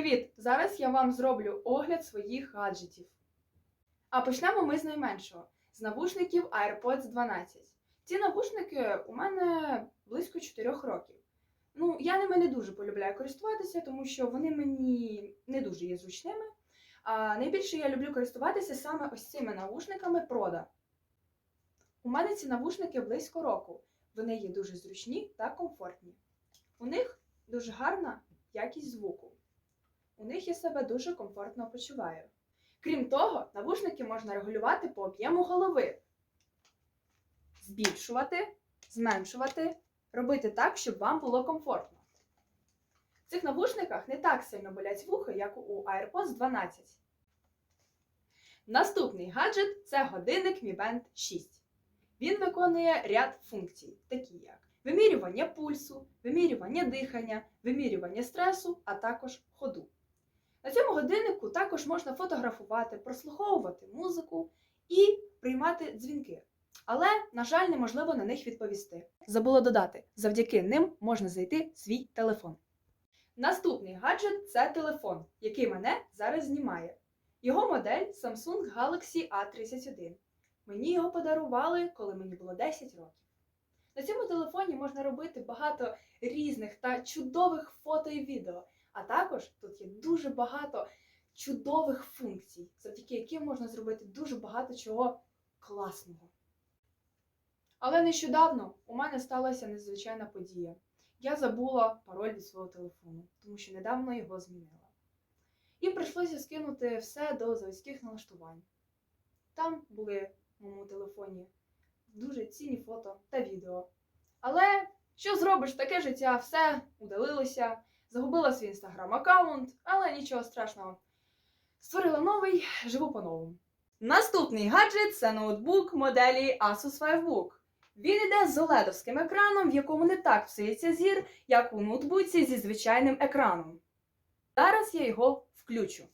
Привіт! Зараз я вам зроблю огляд своїх гаджетів. А почнемо ми з найменшого з навушників AirPods 12. Ці навушники у мене близько 4 років. Ну, я ними не дуже полюбляю користуватися, тому що вони мені не дуже є зручними. А найбільше я люблю користуватися саме ось цими навушниками Proda. У мене ці навушники близько року. Вони є дуже зручні та комфортні. У них дуже гарна якість звуку. У них я себе дуже комфортно почуваю. Крім того, навушники можна регулювати по об'єму голови, збільшувати, зменшувати, робити так, щоб вам було комфортно. В цих навушниках не так сильно болять вухи, як у AirPods 12. Наступний гаджет це годинник Mi Band 6. Він виконує ряд функцій, такі як вимірювання пульсу, вимірювання дихання, вимірювання стресу, а також ходу. На цьому годиннику також можна фотографувати, прослуховувати музику і приймати дзвінки. Але, на жаль, неможливо на них відповісти. Забула додати, завдяки ним можна знайти свій телефон. Наступний гаджет це телефон, який мене зараз знімає. Його модель Samsung Galaxy A31. Мені його подарували, коли мені було 10 років. На цьому телефоні можна робити багато різних та чудових фото і відео. А також тут є дуже багато чудових функцій, завдяки яким можна зробити дуже багато чого класного. Але нещодавно у мене сталася незвичайна подія. Я забула пароль від свого телефону, тому що недавно його змінила. І прийшлося скинути все до заводських налаштувань. Там були в моєму телефоні дуже цінні фото та відео. Але що зробиш, таке життя, все удалилося. Загубила свій інстаграм-аккаунт, але нічого страшного. Створила новий, живу по-новому. Наступний гаджет це ноутбук моделі Asus ViveBook. Він іде з оледовським екраном, в якому не так псується зір, як у ноутбуці зі звичайним екраном. Зараз я його включу.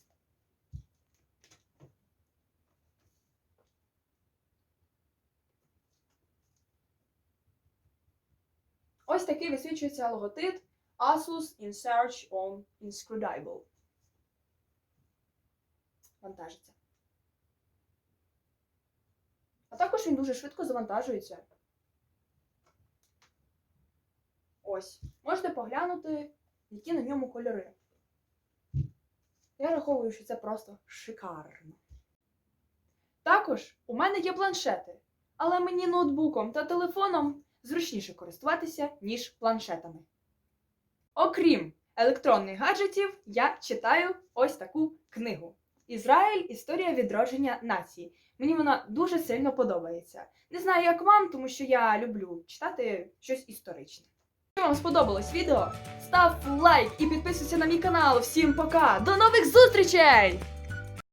Ось такий висвічується логотип Asus Insearch on Inscrutable. Вантажиться. А також він дуже швидко завантажується. Ось. Можете поглянути, які на ньому кольори. Я раховую, що це просто шикарно. Також у мене є планшети, але мені ноутбуком та телефоном зручніше користуватися, ніж планшетами. Окрім електронних гаджетів, я читаю ось таку книгу. Ізраїль Історія відродження нації. Мені вона дуже сильно подобається. Не знаю, як вам, тому що я люблю читати щось історичне. Якщо вам сподобалось відео, став лайк і підписуйся на мій канал. Всім пока! До нових зустрічей!